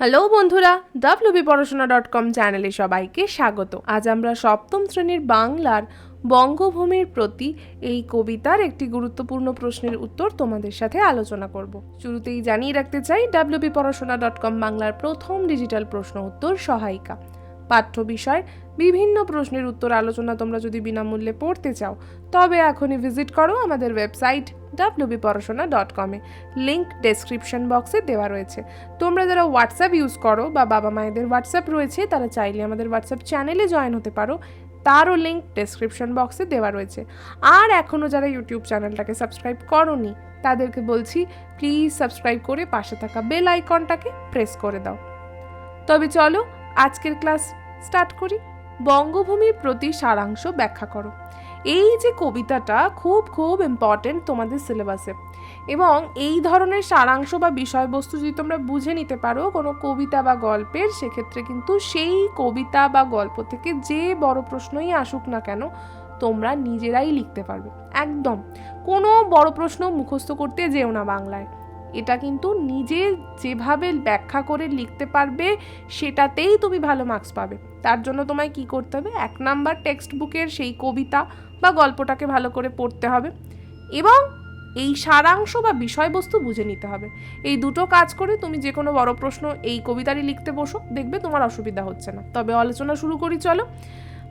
Hello বন্ধুরা WB Porashona dot com চ্যানেলে সবাইকে স্বাগত। আজ আমরা সপ্তম শ্রেণির বাংলার বঙ্গভূমির প্রতি এই কবিতার একটি গুরুত্বপূর্ণ প্রশ্নের উত্তর তোমাদের সাথে আলোচনা করব। শুরুতেই জানিয়ে রাখতে চাই ডাব্লিউবি পড়াশোনা ডট কম বাংলার প্রথম ডিজিটাল প্রশ্ন উত্তর সহায়িকা। পাঠ্য বিষয়, বিভিন্ন প্রশ্নের উত্তর আলোচনা তোমরা যদি বিনামূল্যে পড়তে চাও, তবে এখনই ভিজিট করো আমাদের ওয়েবসাইট ডাব্লিউবি পড়াশোনা ডট কমে লিঙ্ক ডেসক্রিপশন বক্সে দেওয়া রয়েছে। তোমরা যারা হোয়াটসঅ্যাপ ইউজ করো বা বাবা মায়েদের হোয়াটসঅ্যাপ রয়েছে, তারা চাইলে আমাদের হোয়াটসঅ্যাপ চ্যানেলে জয়েন হতে পারো। তারও লিঙ্ক ডেসক্রিপশন বক্সে দেওয়া রয়েছে। আর এখনও যারা ইউটিউব চ্যানেলটাকে সাবস্ক্রাইব করনি, তাদেরকে বলছি প্লিজ সাবস্ক্রাইব করে পাশে থাকা বেল আইকনটাকে প্রেস করে দাও। তবে চলো, আজকের ক্লাস স্টার্ট করি। বঙ্গভূমির প্রতি সারাংশ ব্যাখ্যা করো। এই যে কবিতাটা খুব খুব ইম্পর্টেন্ট তোমাদের সিলেবাসে এবং এই ধরনের সারাংশ বা বিষয়বস্তু যদি তোমরা বুঝে নিতে পারো কোনো কবিতা বা গল্পের, সেক্ষেত্রে কিন্তু সেই কবিতা বা গল্প থেকে যে বড় প্রশ্নই আসুক না কেন, তোমরা নিজেরাই লিখতে পারবে। একদম। কোনো বড় প্রশ্ন মুখস্থ করতে যেও না বাংলায়। এটা কিন্তু নিজে যেভাবে ব্যাখ্যা করে লিখতে পারবে, সেটাতেই তুমি ভালো মার্কস পাবে। তার জন্য তোমায় কি করতে হবে? এক নাম্বার টেক্সট বুকের সেই কবিতা বা গল্পটাকে ভালো করে পড়তে হবে এবং এই সারাংশ বা বিষয়বস্তু বুঝে নিতে হবে। এই দুটো কাজ করে তুমি যে কোনো বড় প্রশ্ন এই কবিতারই লিখতে বসো, দেখবে তোমার অসুবিধা হচ্ছে না। তবে আলোচনা শুরু করি, চলো।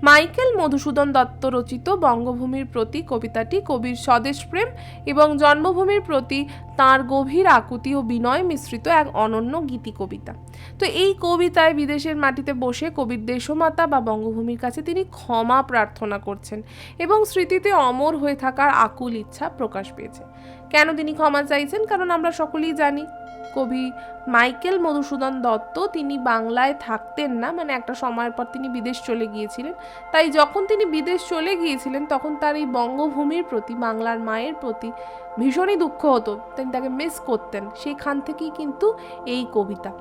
মাইকেল মধুসূদন দত্ত রচিত বঙ্গভূমির প্রতি কবিতাটি কবির স্বদেশ প্রেম এবং জন্মভূমির প্রতি তার গভীর আকুতি ও বিনয় মিশ্রিত এক অনন্য গীতি কবিতা তো এই কবিতায় বিদেশের মাটিতে বসে কবির দেশমাতা বা বঙ্গভূমির কাছে তিনি ক্ষমা প্রার্থনা করছেন এবং স্মৃতিতে অমর হয়ে থাকার আকুল ইচ্ছা প্রকাশ পেয়েছে। কেন তিনি ক্ষমা চাইছেন? কারণ আমরা সকলেই জানি, কবি মাইকেল মধুসূদন দত্ত তিনি বাংলায় থাকতেন না মানে একটা সময়ের পর তিনি বিদেশ চলে গিয়েছিলেন। তাই যখন তিনি বিদেশ চলে গিয়েছিলেন, তখন তার এই বঙ্গভূমির প্রতি, বাংলার মায়ের প্রতি ভীষণই দুঃখ হতো। তিনি তাকে মিস করতেন। সেইখান থেকেই কিন্তু এই কবিতা।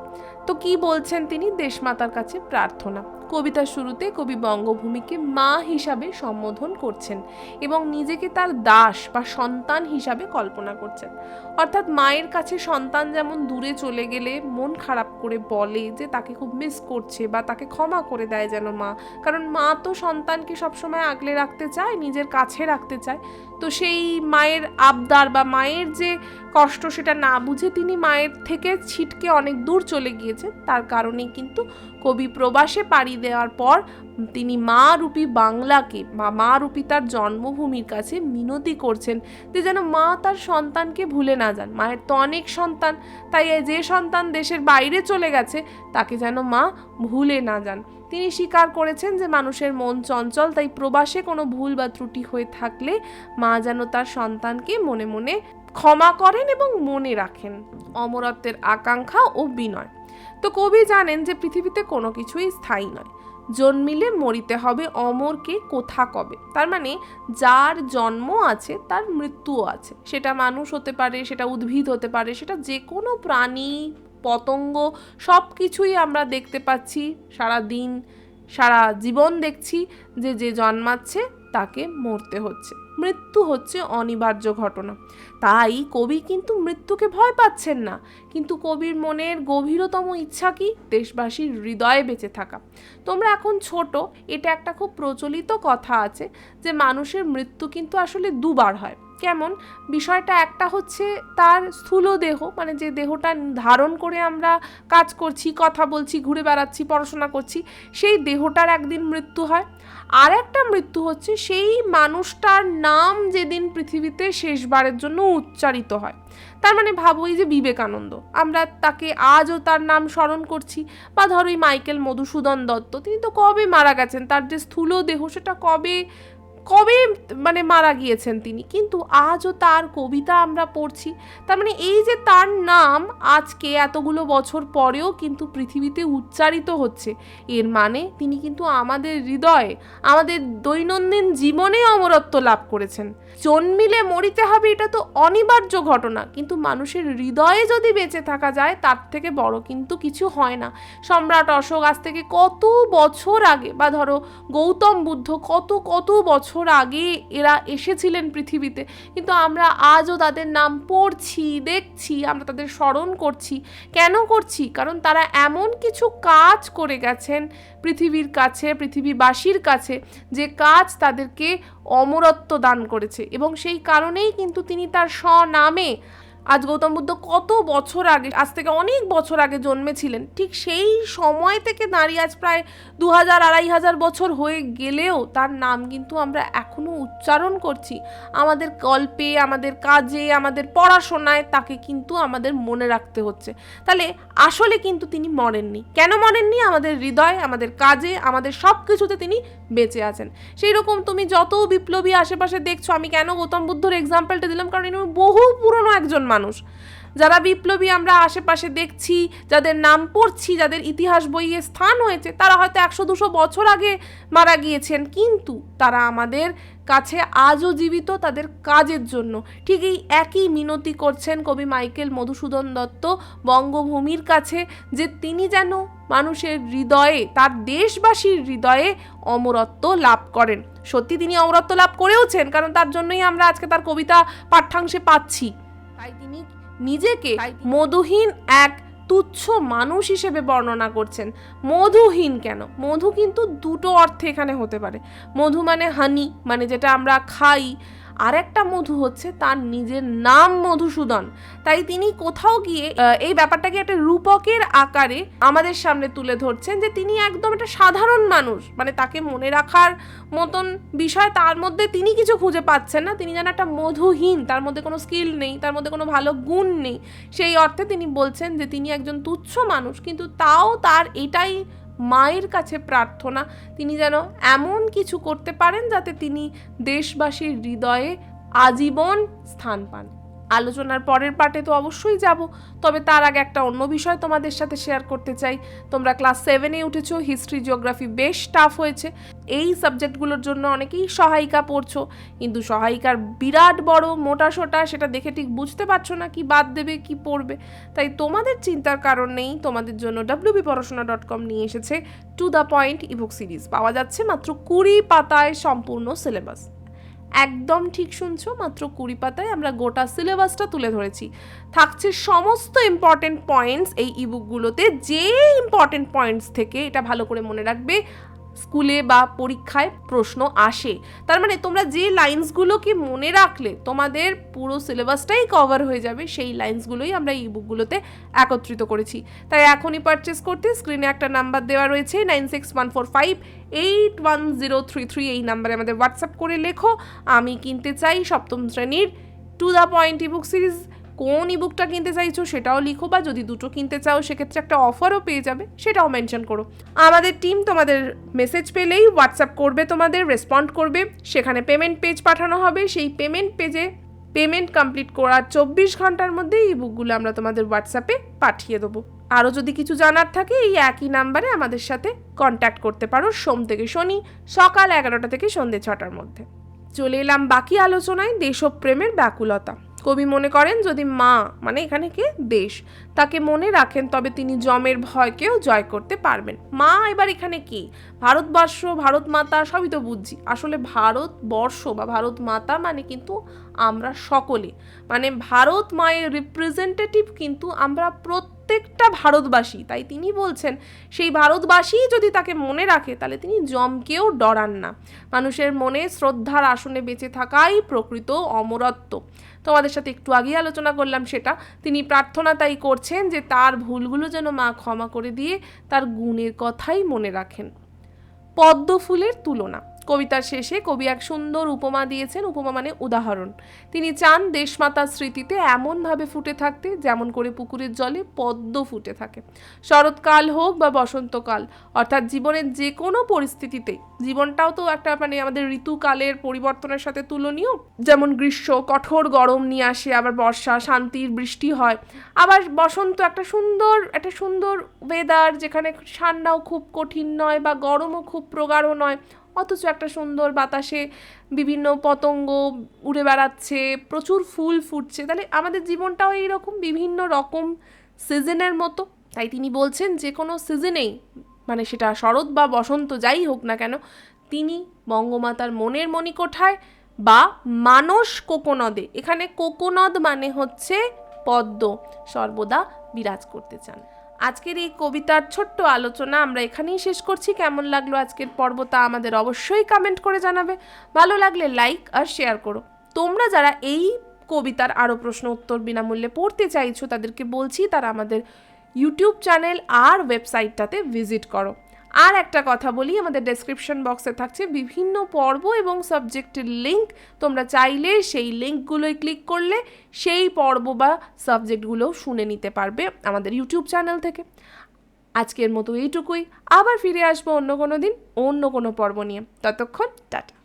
তো কি বলছেন তিনি? দেশমাতার কাছে প্রার্থনা। কবিতার শুরুতে কবি বঙ্গভূমিকে মা হিসাবে সম্বোধন করছেন এবং নিজেকে তার দাস বা সন্তান হিসাবে কল্পনা করছেন। অর্থাৎ মায়ের কাছে সন্তান যেমন দূরে চলে গেলে মন খারাপ করে বলে যে তাকে খুব মিস করছে বা তাকে ক্ষমা করে দেয় যেন মা। কারণ মা তো সন্তানকে সবসময় আগলে রাখতে চায়, নিজের কাছে রাখতে চায়। তো সেই মায়ের আবদার বা মায়ের যে কষ্ট সেটা না বুঝে তিনি মায়ের থেকে ছিটকে অনেক দূর চলে গিয়েছেন তার কারণেই কিন্তু কবি প্রবাসে পাড়ি দেওয়ার পর তিনি মা রূপী বাংলাকে মা রূপী তার জন্মভূমির কাছে মিনতি করছেন যে যেন মা তার সন্তানকে ভুলে না যান। মায়ের তো অনেক সন্তান, তাই যে সন্তান দেশের বাইরে চলে গেছে, তাকে যেন মা ভুলে না যান। তিনি স্বীকার করেছেন যে মানুষের মন চঞ্চল, তাই প্রবাসে কোনো ভুল বা ত্রুটি হয়ে থাকলে মা যেন তার সন্তানকে মনে মনে ক্ষমা করেন এবং মনে রাখেন। অমরত্বের আকাঙ্ক্ষা ও বিনয়। তো কবি জানেন যে পৃথিবীতে কোনো কিছুই স্থায়ী নয়। জন্মিলে মরিতে হবে অমরকে কোথা কবে? তার মানে যার জন্ম আছে, তার মৃত্যুও আছে। সেটা মানুষ হতে পারে, সেটা উদ্ভিদ হতে পারে, সেটা যে কোনো প্রাণী, পতঙ্গ সব কিছুই আমরা দেখতে পাচ্ছি সারা দিন সারা জীবন দেখছি যে যে জন্মাচ্ছে তাকে মরতে হচ্ছে। মৃত্যু হচ্ছে অনিবার্য ঘটনা। তাই কবি কিন্তু মৃত্যুকে ভয় পাচ্ছেন না। কিন্তু কবির মনের গভীরতম ইচ্ছা কি? দেশবাসীর হৃদয়ে বেঁচে থাকা। তোমরা এখন ছোট, এটা একটা খুব প্রচলিত কথা আছে যে মানুষের মৃত্যু কিন্তু আসলে দুবার হয়। কেমন? বিষয়টা একটা হচ্ছে তার স্থূল দেহ মানে যে দেহটা ধারণ করে আমরা কাজ করছি, কথা বলছি, ঘুরে বেড়াচ্ছি, পড়াশোনা করছি, সেই দেহটার একদিন মৃত্যু হয়। আর একটা মৃত্যু হচ্ছে সেই মানুষটার নাম যেদিন পৃথিবীতে শেষবারের জন্য উচ্চারিত হয়। তার মানে ভাবো এই যে বিবেকানন্দ, আমরা তাকে আজও তার নাম স্মরণ করছি। বা ধরো এই মাইকেল মধুসূদন দত্ত, তিনি তো কবে মারা গেছেন? তার যে স্থূল দেহ, সেটা কবে কবে মানে মারা গিয়েছেন তিনি? কিন্তু আজও তার কবিতা আমরা পড়ছি। তার মানে এই যে তার নাম আজকে এতগুলো বছর পরেও কিন্তু পৃথিবীতে উচ্চারিত হচ্ছে। এর মানে তিনি কিন্তু আমাদের হৃদয়ে, আমাদের দৈনন্দিন জীবনে অমরত্ব লাভ করেছেন। জন্মিলে মরিতে হবে এটা তো অনিবার্য ঘটনা। কিন্তু মানুষের হৃদয়ে যদি বেঁচে থাকা যায়, তার থেকে বড় কিন্তু কিছু হয় না। সম্রাট অশোক আজ থেকে কত বছর আগে, বা ধরো গৌতম বুদ্ধ কত কত বছর বছর আগে এরা এসেছিলেন পৃথিবীতে। কিন্তু আমরা আজও তাদের নাম পড়ছি, দেখছি, আমরা তাদের স্মরণ করছি। কেন করছি? কারণ তারা এমন কিছু কাজ করে গেছেন পৃথিবীর কাছে, পৃথিবীবাসীর কাছে, যে কাজ তাদেরকে অমরত্ব দান করেছে। এবং সেই কারণেই কিন্তু তিনি তার স্বনামে আজ গৌতম বুদ্ধ কত বছর আগে, আজ থেকে অনেক বছর আগে জন্মেছিলেন, ঠিক সেই সময় থেকে দাঁড়িয়ে আজ প্রায় দু হাজার আড়াই হাজার বছর হয়ে গেলেও তার নাম কিন্তু আমরা এখনও উচ্চারণ করছি। আমাদের গল্পে, আমাদের কাজে, আমাদের পড়াশোনায় তাকে কিন্তু আমাদের মনে রাখতে হচ্ছে। তাহলে আসলে কিন্তু তিনি মরেননি। কেন মরেননি? আমাদের হৃদয়, আমাদের কাজে, আমাদের সব কিছুতে তিনি বেঁচে আছেন। সেই রকম তুমি যত বিপ্লবী আশেপাশে দেখছ, আমি কেন গৌতম বুদ্ধর এক্সাম্পলটা দিলাম? কারণ ইনি বহু পুরনো একজন মানুষ। যারা বিপ্লবী আমরা আশেপাশে দেখছি, যাদের নাম পড়ছি, যাদের ইতিহাস বইয়ে স্থান হয়েছে, তারা হয়তো একশো দুশো বছর আগে মারা গিয়েছেন। কিন্তু তারা আমাদের কাছে আজও জীবিত, তাদের কাজের জন্য। ঠিক এই একই মিনতি করছেন কবি মাইকেল মধুসূদন দত্ত বঙ্গভূমির কাছে, যে তিনি যেন মানুষের হৃদয়ে, তার দেশবাসীর হৃদয়ে অমরত্ব লাভ করেন। সত্যি তিনি অমরত্ব লাভ করেওছেন, কারণ তার জন্যই আমরা আজকে তার কবিতা পাঠ্যাংশে পাচ্ছি। তাই তিনি নিজেকে মধুহীন এক তুচ্ছ মানুষ হিসেবে বর্ণনা করছেন। মধুহীন কেন? মধু কিন্তু দুটো অর্থে এখানে হতে পারে। মধু মানে হানি মানে যেটা আমরা খাই আর একটা মধু হচ্ছে তার নিজের নাম মধুসূদন। তাই তিনি কোথাও গিয়ে এই ব্যাপারটাকে একটা রূপকের আকারে আমাদের সামনে তুলে ধরছেন যে তিনি একদম একটা সাধারণ মানুষ। মানে তাকে মনে রাখার মতন বিষয় তার মধ্যে তিনি কিছু খুঁজে পাচ্ছেন না। তিনি যেন একটা মধুহীন, তার মধ্যে কোনো স্কিল নেই, তার মধ্যে কোনো ভালো গুণ নেই। সেই অর্থে তিনি বলছেন যে তিনি একজন তুচ্ছ মানুষ, কিন্তু তাও তার এটাই মায়ের কাছে প্রার্থনা, তিনি যেন এমন কিছু করতে পারেন যাতে তিনি দেশবাসীর হৃদয়ে আজীবন স্থান পান। আলোচনার পরের পার্টে তো অবশ্যই যাব। তবে তার আগে একটা অন্য বিষয় তোমাদের সাথে শেয়ার করতে চাই। তোমরা ক্লাস সেভেনে উঠেছো হিস্ট্রি জিওগ্রাফি বেশ টাফ হয়েছে। এই সাবজেক্টগুলোর জন্য অনেকেই সহায়িকা পড়ছো। কিন্তু সহায়িকার বিরাট বড় মোটা সোটা সেটা দেখে ঠিক বুঝতে পারছ না কি বাদ দেবে, কি পড়বে। তাই তোমাদের চিন্তার কারণ নেই। তোমাদের জন্য ডাব্লিউবি পড়াশোনা ডট কম নিয়ে এসেছে to the point ebook series পাওয়া যাচ্ছে মাত্র কুড়ি পাতায় সম্পূর্ণ সিলেবাস একদম ঠিক শুনছো, মাত্র কুড়ি পাতায় আমরা গোটা সিলেবাসটা তুলে ধরেছি। থাকছে সমস্ত ইম্পর্টেন্ট পয়েন্টস এই ইবুকগুলোতে যে ইম্পর্টেন্ট পয়েন্টস থেকে এটা ভালো করে মনে রাখবে স্কুলে বা পরীক্ষায় প্রশ্ন আসে। তার মানে তোমরা যে লাইন্সগুলোকে মনে রাখলে তোমাদের পুরো সিলেবাসটাই কভার হয়ে যাবে, সেই লাইন্সগুলোই আমরা এই বুকগুলোতে একত্রিত করেছি। তাই এখনই পারচেস করতে স্ক্রিনে একটা নাম্বার দেওয়া রয়েছে nine six one four five eight one zero three three এই নাম্বারে আমাদের হোয়াটসঅ্যাপ করে লেখো। আমি কিনতে চাই সপ্তম শ্রেণির to the point ebook series কোন ইবুকটা কিনতে চাইছো সেটাও লিখো বা যদি দুটো কিনতে চাও, সেক্ষেত্রে একটা অফারও পেয়ে যাবে, সেটাও মেনশন করো। আমাদের টিম তোমাদের মেসেজ পেলেই হোয়াটসঅ্যাপ করবে তোমাদের রেসপন্ড করবে। সেখানে পেমেন্ট পেজ পাঠানো হবে। সেই পেমেন্ট পেজে পেমেন্ট কমপ্লিট করার চব্বিশ ঘণ্টার মধ্যে এই বুকগুলো আমরা তোমাদের হোয়াটসঅ্যাপে পাঠিয়ে দেবো। আরও যদি কিছু জানার থাকে, এই একই নাম্বারে আমাদের সাথে কন্ট্যাক্ট করতে পারো সোম থেকে শনি, সকাল এগারোটা থেকে সন্ধ্যে ছটার মধ্যে। চলে এলাম বাকি আলোচনায়, দেশপ্রেমের ব্যাকুলতা। কবি মনে করেন যদি মা মানে এখানে কে? দেশ, তাকে মনে রাখেন তবে তিনি জমের ভয়কেও জয় করতে পারবেন। মা এবার এখানে কি? ভারতবর্ষ ভারত মাতা সবই তো বুঝছি। আসলে ভারতবর্ষ বা ভারত মাতা মানে কিন্তু আমরা সকলে। মানে ভারত মায়ের রিপ্রেজেন্টেটিভ কিন্তু আমরা প্রত্যেকটা ভারতবাসী, তাই তিনি বলছেন, সেই ভারতবাসী যদি তাকে মনে রাখে, তাহলে তিনি জমকেও ডরান না। মানুষের মনে শ্রদ্ধার আসনে বেঁচে থাকাই প্রকৃত অমরত্ব। তোমাদের সাথে একটু আগেই আলোচনা করলাম সেটা। তিনি প্রার্থনা তাই করছেন যে তার ভুলগুলো যেন মা ক্ষমা করে দিয়ে তার গুণের কথাই মনে রাখেন। পদ্ম ফুলের তুলনা। কবিতার শেষে কবি এক সুন্দর উপমা দিয়েছেন। উপমা মানে উদাহরণ। তিনি চান দেশমাতার স্মৃতিতে এমনভাবে ফুটে থাকতে, যেমন করে পুকুরের জলে পদ্ম ফুটে থাকে। শরৎকাল হোক বা বসন্তকাল, অর্থাৎ জীবনের যে কোনো পরিস্থিতিতে জীবনটাও তো একটা মানে আমাদের ঋতুকালের পরিবর্তনের সাথে তুলনীয়। যেমন গ্রীষ্ম, কঠোর গরম নিয়ে আসে, আবার বর্ষা, শান্তির বৃষ্টি হয়। আবার বসন্ত একটা সুন্দর একটা সুন্দর ওয়েদার যেখানে ঠান্ডাও খুব কঠিন নয় বা গরমও খুব প্রগাঢ় নয়। অথচ একটা সুন্দর বাতাসে বিভিন্ন পতঙ্গ উড়ে বেড়াচ্ছে, প্রচুর ফুল ফুটছে। তাহলে আমাদের জীবনটাও এইরকম বিভিন্ন রকম সিজনের মতো। তাই তিনি বলছেন, যে কোনো সিজনেই মানে সেটা শরৎ বা বসন্ত যাই হোক না কেন, তিনি বঙ্গমাতার মনের মণিকোঠায় বা মানস কোকোনদে, এখানে কোকোনদ মানে হচ্ছে পদ্ম, সর্বদা বিরাজ করতে চান। আজকের এই কবিতার ছোট্ট আলোচনা আমরা এখানেই শেষ করছি। কেমন লাগল আজকের পর্ব তা আমাদের অবশ্যই কমেন্ট করে জানাবে। ভালো লাগলে লাইক আর শেয়ার করো। তোমরা যারা এই কবিতার আরও প্রশ্ন উত্তর বিনামূল্যে পড়তে চাইছো তাদেরকে বলছি তারা আমাদের ইউটিউব চ্যানেল আর ওয়েবসাইটটাতে ভিজিট করো। আর একটা কথা বলি, আমাদের ডেসক্রিপশন বক্সে থাকছে বিভিন্ন পর্ব এবং সাবজেক্টের লিঙ্ক তোমরা চাইলে সেই লিঙ্কগুলোয় ক্লিক করলে সেই পর্ব বা সাবজেক্টগুলোও শুনে নিতে পারবে আমাদের ইউটিউব চ্যানেল থেকে। আজকের মতো এইটুকুই। আবার ফিরে আসব অন্য কোনো দিন, অন্য কোনো পর্ব নিয়ে। ততক্ষণ টাটা।